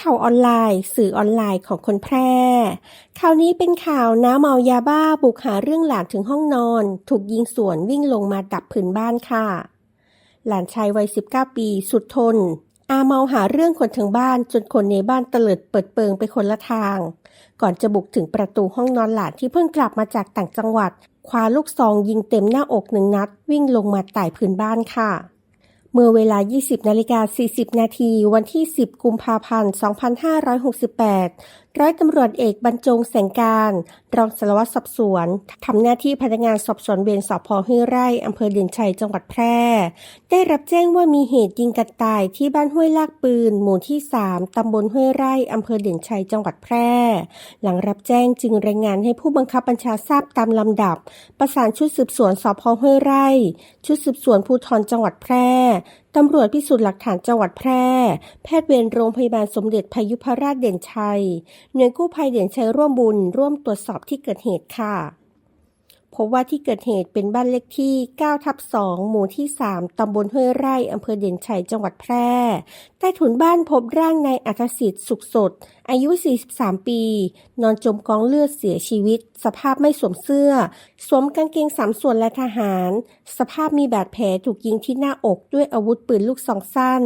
ข่าวออนไลน์ สื่อออนไลน์ของคนแพร่ ข่าวนี้เป็นข่าวน้าเมายาบ้าบุกหาเรื่องหลานถึงห้องนอน ถูกยิงสวนวิ่งลงมาดับผืนบ้านค่ะ หลานชายวัย 19 ปีสุดทน อาเมาหาเรื่องคนถึงบ้านจนคนในบ้านเตลิดเปิดเปิงไปคนละทาง ก่อนจะบุกถึงประตูห้องนอนหลานที่เพิ่งกลับมาจากต่างจังหวัดคว้าลูกซองยิงเต็มหน้าอกหนึ่งนัด วิ่งลงมาไต่พื้นบ้านค่ะ เมื่อเวลา 20นาฬิกา40 นาที วันที่ 10 กุมภาพันธ์ 2568ร้อยตำรวจเอกบรรจงแสงการ รองสารวัตรสอบสวนทำหน้าที่พนักงานสอบสวนเวรสพห้วยไร่อำเภอเด่นชัยจังหวัดแพร่ ได้รับแจ้งว่ามีเหตุยิงกันตายที่บ้านห้วยลากปืน หมู่ที่ 3 ตำบลห้วยไร่อำเภอเด่นชัยจังหวัดแพร่ หลังรับแจ้งจึงรายงานให้ผู้บังคับบัญชาทราบตามลำดับ ประสานชุดสืบสวนสพห้วยไร่ ชุดสืบสวนภูธรจังหวัดแพร่ตำรวจพิสูจน์หลักฐานจังหวัดแพร่ แพทย์เวรโรงพยาบาลสมเด็จพยุพราชเด่นชัย หน่วยกู้ภัยเด่นชัยร่วมบุญ ร่วมตรวจสอบที่เกิดเหตุค่ะ พบว่าที่เกิดเหตุเป็นบ้านเลขที่ 9 ทับ 2 หมู่ที่ 3 ตำบลห้วยไร่ อำเภอเด่นชัย จังหวัดแพร่ ใต้ถุนบ้านพบร่างนายอัธสิทธิ์สุขสด อายุ 43 ปี นอนจมกองเลือดเสียชีวิต สภาพไม่สวมเสื้อ สวมกางเกงสามส่วนและทหาร สภาพมีบาดแผลถูกยิงที่หน้าอกด้วยอาวุธปืนลูกซองสั้น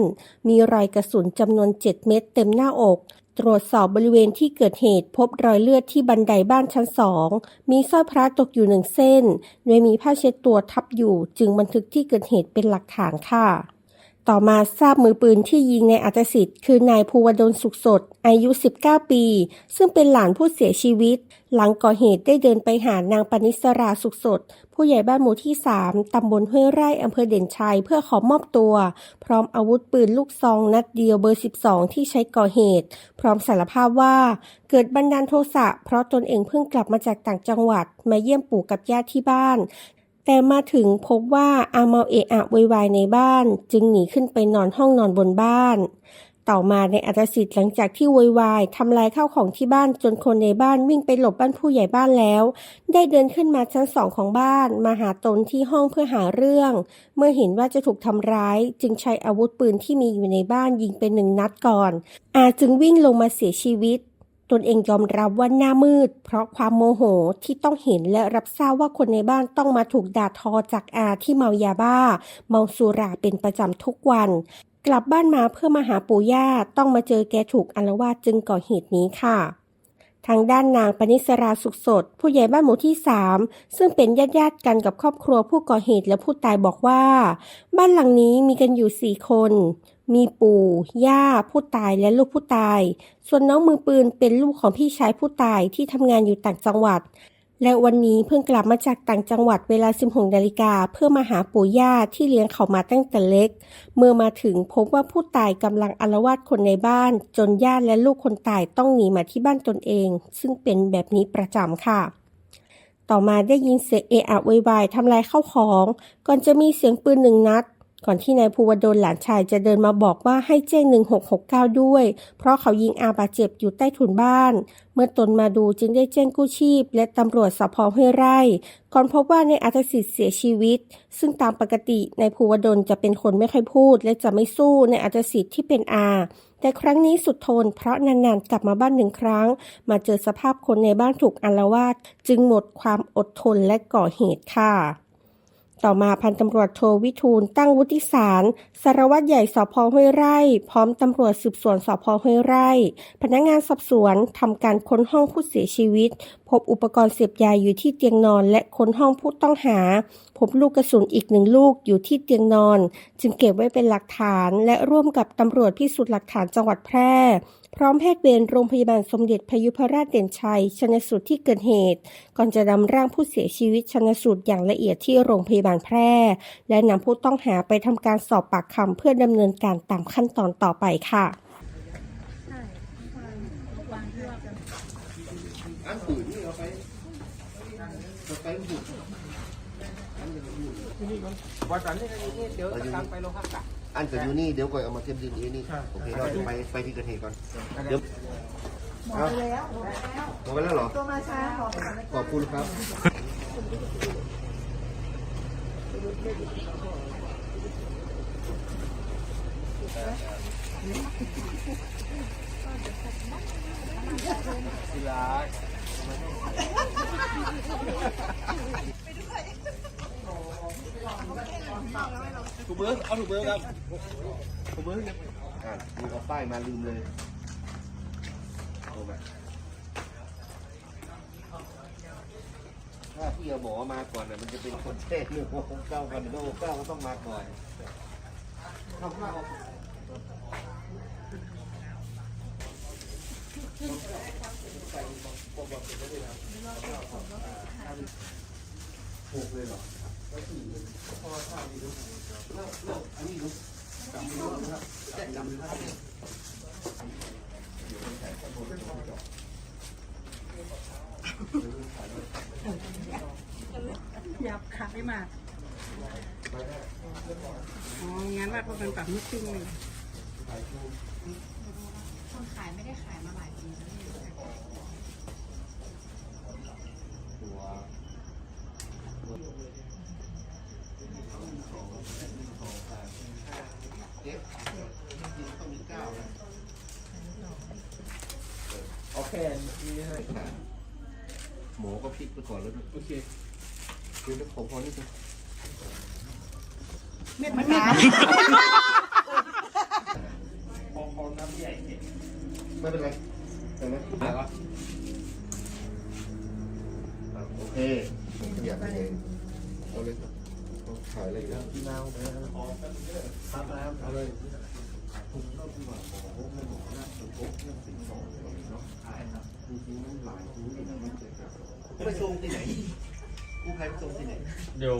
มีรอยกระสุนจำนวน 7 เม็ดเต็มหน้าอก ตรวจสอบบริเวณที่เกิดเหตุพบรอยเลือดที่บันไดบ้านชั้นสอง มีสร้อยพระตกอยู่หนึ่งเส้น โดยมีผ้าเช็ดตัวทับอยู่ จึงบันทึกที่เกิดเหตุเป็นหลักฐานค่ะ ต่อมาทราบมือปืนที่ยิงในอัตสิทธิ์คือนายภูวดลสุขสด อายุ 19 ปี ซึ่งเป็นหลานผู้เสียชีวิต หลังก่อเหตุได้เดินไปหานางปณิสราสุขสด ผู้ใหญ่บ้านหมู่ที่ 3 ตำบลห้วยไร่อำเภอเด่นชัยเพื่อขอมอบตัว พร้อมอาวุธปืนลูกซองนัดเดียวเบอร์ 12 ที่ใช้ก่อเหตุ พร้อมสารภาพว่า เกิดบันดาลโทสะเพราะตนเองเพิ่งกลับมาจากต่างจังหวัด มาเยี่ยมปู่กับญาติที่บ้าน แต่มาถึงพบว่าอาเมาเอะอะวยวายในบ้าน จึงหนีขึ้นไปนอนห้องนอนบนบ้าน ต่อมาในอัตสิทธิ์หลังจากที่วยวายทำลายข้าวของที่บ้านจนคนในบ้านวิ่งไปหลบบ้านผู้ใหญ่บ้านแล้ว ได้เดินขึ้นมาชั้นสองของบ้าน มาหาตนที่ห้องเพื่อหาเรื่อง เมื่อเห็นว่าจะถูกทำร้าย จึงใช้อาวุธปืนที่มีอยู่ในบ้านยิงไปหนึ่งนัดก่อน อาจึงวิ่งลงมาเสียชีวิต ตนเองยอมรับว่าหน้ามืด เพราะความโมโหที่ต้องเห็นและรับทราบว่าคนในบ้านต้องมาถูกด่าทอจากอาที่เมายาบ้า เมาสุราเป็นประจำทุกวัน กลับบ้านมาเพื่อมาหาปู่ย่าต้องมาเจอแกถูกอาละวาจึงก่อเหตุนี้ค่ะทางด้านนางปณิสราสุขสด ผู้ใหญ่บ้านหมู่ที่ 3 ซึ่งเป็นญาติญาติกันกับครอบครัวผู้ก่อเหตุและผู้ตายบอกว่า บ้านหลังนี้มีกันอยู่สี่คน มีปู่ ย่า ผู้ตายและลูกผู้ตาย ส่วนน้องมือปืนเป็นลูกของพี่ชายผู้ตายที่ทำงานอยู่ต่างจังหวัด และวันนี้เพิ่งกลับมาจากต่างจังหวัดเวลา 16นาฬิกาเพื่อมาหาปู่ย่าที่เลี้ยงเขามาตั้งแต่เล็ก เมื่อมาถึงพบว่าผู้ตายกำลังอาละวาดคนในบ้าน จนญาติและลูกคนตายต้องหนีมาที่บ้านตนเอง ซึ่งเป็นแบบนี้ประจำค่ะต่อมาได้ยินเสียงเอะอะวยวายทำลายข้าวของ ก่อนจะมีเสียงปืนหนึ่งนัด ก่อนที่นายภูวดลหลานชายจะเดินมาบอกว่าให้แจ้ง 1669 ด้วย เพราะเขายิงอาบาดเจ็บอยู่ใต้ถุนบ้าน เมื่อตนมาดูจึงได้แจ้งกู้ชีพ และตำรวจสพห้วยไร่ ก่อนพบว่าในายอัตสิทธิ์เสียชีวิต ซึ่งตามปกตินายภูวดลจะเป็นคนไม่ค่อยพูด และจะไม่สู้ในอัตสิทธิ์ที่เป็นอา แต่ครั้งนี้สุดทน เพราะนานๆกลับมาบ้านหนึ่งครั้ง มาเจอสภาพคนในบ้านถูกอละวาดจึงหมดความอดทนและก่อเหตุค่ะ ต่อมาพันตำรวจโทวิทูลตั้งวุฒิสาร สารวัตรใหญ่สพห้วยไร่ พร้อมตำรวจสืบสวนสพห้วยไร่ พนักงานสอบสวนทำการค้นห้องผู้เสียชีวิต บอุปกรณ์เสพยาอยู่ที่เตียงนอน และค้นห้องผู้ต้องหา พบลูกกระสุนอีกหนึ่งลูกอยู่ที่เตียงนอน จึงเก็บไว้เป็นหลักฐาน และร่วมกับตำรวจพิสูจน์หลักฐานจังหวัดแพร่ พร้อมแพทย์เวรโรงพยาบาลสมเด็จพยุพราชเด่นชัยชนสูตรที่เกิดเหตุ ก่อนจะนำร่างผู้เสียชีวิตชนสูตรอย่างละเอียดที่โรงพยาบาลแพร่ และนำผู้ต้องหาไปทำการสอบปากคำเพื่อดำเนินการตามขั้นตอนต่อไปค่ะ อันปืนนี่เอาไปเอาไปบุก วันจันทร์นี่นี่เดี๋ยวจะตามไปโรงพักกะอันกับอยู่นี่เดี๋ยวก่อนเอามาเก็บดินเองนี่ครับโอเคเราจะไปไปที่เกิดเหตุก่อนเดี๋ยวหมดไปแล้วหมดไปแล้วหมดไปแล้วเหรอตัวมาช้าหมดไปแล้วขอบคุณครับกีฬา ถูกเบอร์เอาถูกเบอร์ครับถูกเบอร์นี่ยอะมีเอาป้ายมาลืมเลยเอามาถ้าพี่เอาหมอมาก่อนน่ะมันจะเป็นคนแช่เรื่องของเก้ากันโดเก้าก็ต้องมาก่อนทำมาเอา หกเลยเหรอหยับขาไม่มาอ๋องั้นว่าพวกมันปรับมุกซิ่งเลย คนขายไม่ได้ขายมาหลายปีแล้วเนี่ยตัวเจ็ดต้องมีเก้านะโอเคนี่ให้หมอก็พลิกไปก่อนแล้วด้วยโอเคเดี๋ยวผมพอนิดนึงเม็ดมันขา ไม่เป็นไรเห็นไหมโอเคผมขยับเองเอาเลยครับเอาถ่ายอะไรอีกแล้วพี่นาวไปแล้วออกกันเยอะครับแล้วเอาเลยผมเล่าที่ว่าหมอพบหมอนะผมพบเรื่องสิ่งของเนาะถ่ายนะจริงๆมันหลายทีนะมันเกิดจากไปส่งที่ไหนกู้ภัยไปส่งที่ไหนเดี๋ยว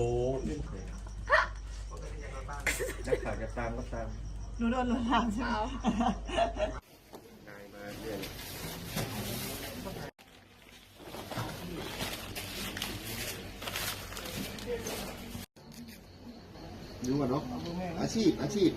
นักข่าวจะตามก็ตาม หนูโดนลวนลามใช่ไหมนายมาเรื่อยดูก่อนเนาะอาชีพอาชีพ